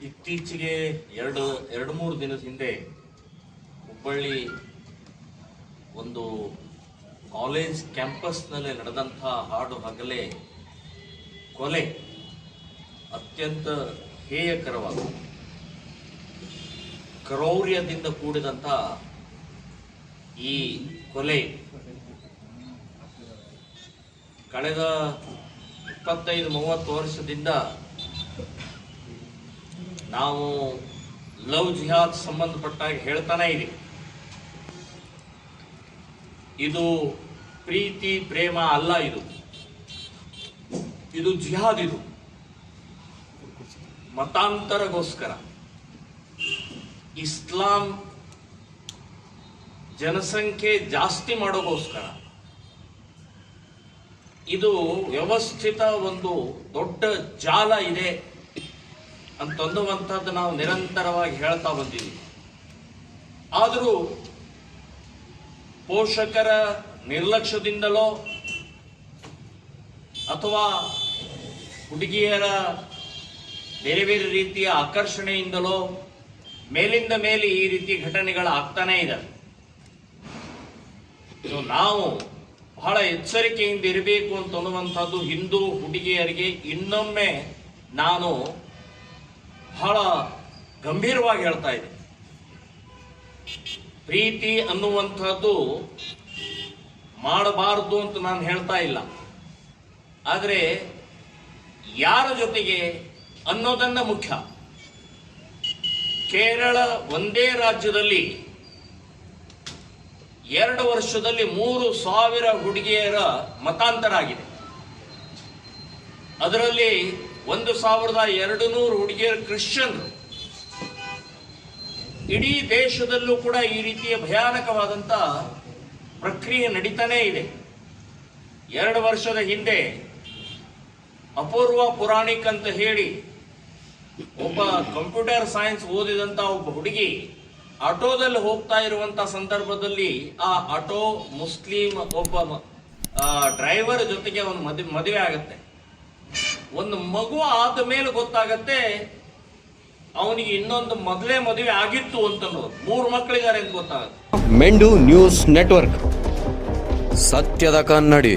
ಇತ್ತೀಚೆಗೆ ಎರಡು ಎರಡು ಮೂರು ದಿನದ ಹಿಂದೆ ಹುಬ್ಬಳ್ಳಿ ಒಂದು ಕಾಲೇಜ್ ಕ್ಯಾಂಪಸ್ನಲ್ಲಿ ನಡೆದಂಥ ಹಾಡು ಹಗಲೇ ಕೊಲೆ ಅತ್ಯಂತ ಹೇಯಕರವಾದ ಕ್ರೌರ್ಯದಿಂದ ಕೂಡಿದಂಥ ಈ ಕೊಲೆ ಕಳೆದ ಇಪ್ಪತ್ತೈದು, ಮೂವತ್ತು ವರ್ಷದಿಂದ ನಾವು ಲವ್ ಜಿಹಾದ್ ಸಂಬಂಧಪಟ್ಟಾಗ ಹೇಳ್ತಾನೆ ಇದೆ ಇದು ಪ್ರೀತಿ, ಪ್ರೇಮ ಅಲ್ಲ ಇದು. ಇದು ಜಿಹಾದ್ ಇದು. ಮತಾಂತರಗೋಸ್ಕರ. ಇಸ್ಲಾಂ ಜನಸಂಖ್ಯೆ ಜಾಸ್ತಿ ಮಾಡೋಗೋಸ್ಕರ. ಇದು ವ್ಯವಸ್ಥಿತ ಒಂದು ದೊಡ್ಡ ಜಾಲ ಇದೆ. ಅಂತನ್ನುವಂಥದ್ದು ನಾವು ನಿರಂತರವಾಗಿ ಹೇಳ್ತಾ ಬಂದಿದ್ದೀವಿ ಆದರೂ ಪೋಷಕರ ನಿರ್ಲಕ್ಷ್ಯದಿಂದಲೋ ಅಥವಾ ಹುಡುಗಿಯರ ಬೇರೆ ಬೇರೆ ರೀತಿಯ ಆಕರ್ಷಣೆಯಿಂದಲೋ ಮೇಲಿಂದ ಮೇಲೆ ಈ ರೀತಿ ಘಟನೆಗಳು ಆಗ್ತಾನೇ ಇದೆ ನಾವು ಬಹಳ ಎಚ್ಚರಿಕೆಯಿಂದ ಇರಬೇಕು ಅಂತ ಅನ್ನುವಂಥದ್ದು ಹಿಂದೂ ಹುಡುಗಿಯರಿಗೆ ಇನ್ನೊಮ್ಮೆ ನಾನು ಬಹಳ ಗಂಭೀರವಾಗಿ ಹೇಳ್ತಾ ಇದೆ. ಪ್ರೀತಿ ಅನ್ನುವಂಥದ್ದು ಮಾಡಬಾರದು ಅಂತ ನಾನು ಹೇಳ್ತಾ ಇಲ್ಲ. ಆದರೆ ಯಾರ ಜೊತೆಗೆ ಅನ್ನೋದನ್ನ ಮುಖ್ಯ. ಕೇರಳ ಒಂದೇ ರಾಜ್ಯದಲ್ಲಿ ಎರಡು ವರ್ಷದಲ್ಲಿ ಮೂರು ಸಾವಿರ ಹುಡುಗಿಯರ ಮತಾಂತರ ಆಗಿದೆ ಅದರಲ್ಲಿ ಒಂದು ಸಾವಿರದ ಎರಡು ನೂರು ಹುಡುಗಿಯರು ಕ್ರಿಶ್ಚಿಯನ್ರು. ಇಡೀ ದೇಶದಲ್ಲೂ ಕೂಡ ಈ ರೀತಿಯ ಭಯಾನಕವಾದಂಥ ಪ್ರಕ್ರಿಯೆ ನಡೀತಾನೇ ಇದೆ. ಎರಡು ವರ್ಷದ ಹಿಂದೆ ಅಪೂರ್ವ ಪುರಾಣಿಕ್ ಅಂತ ಹೇಳಿ ಒಬ್ಬ ಕಂಪ್ಯೂಟರ್ ಸೈನ್ಸ್ ಓದಿದಂತ ಒಬ್ಬ ಹುಡುಗಿ ಆಟೋದಲ್ಲಿ ಹೋಗ್ತಾ ಇರುವಂತ ಸಂದರ್ಭದಲ್ಲಿ ಆ ಆಟೋ ಮುಸ್ಲಿಂ ಒಬ್ಬ ಡ್ರೈವರ್ ಜೊತೆಗೆ ಅವನು ಮದುವೆ ಆಗತ್ತೆ. ಒಂದು ಮಗು ಆದ ಮೇಲೆ ಗೊತ್ತಾಗತ್ತೆ, ಅವನಿಗೆ ಇನ್ನೊಂದು ಮೊದಲೇ ಮದುವೆ ಆಗಿತ್ತು ಅಂತ ಮೂರು ಮಕ್ಕಳಿದ್ದಾರೆ ಅಂತ ಗೊತ್ತಾಗುತ್ತೆ. ಮೆಂಡು ನ್ಯೂಸ್ ನೆಟ್ವರ್ಕ್. ಸತ್ಯದ ಕನ್ನಡಿ.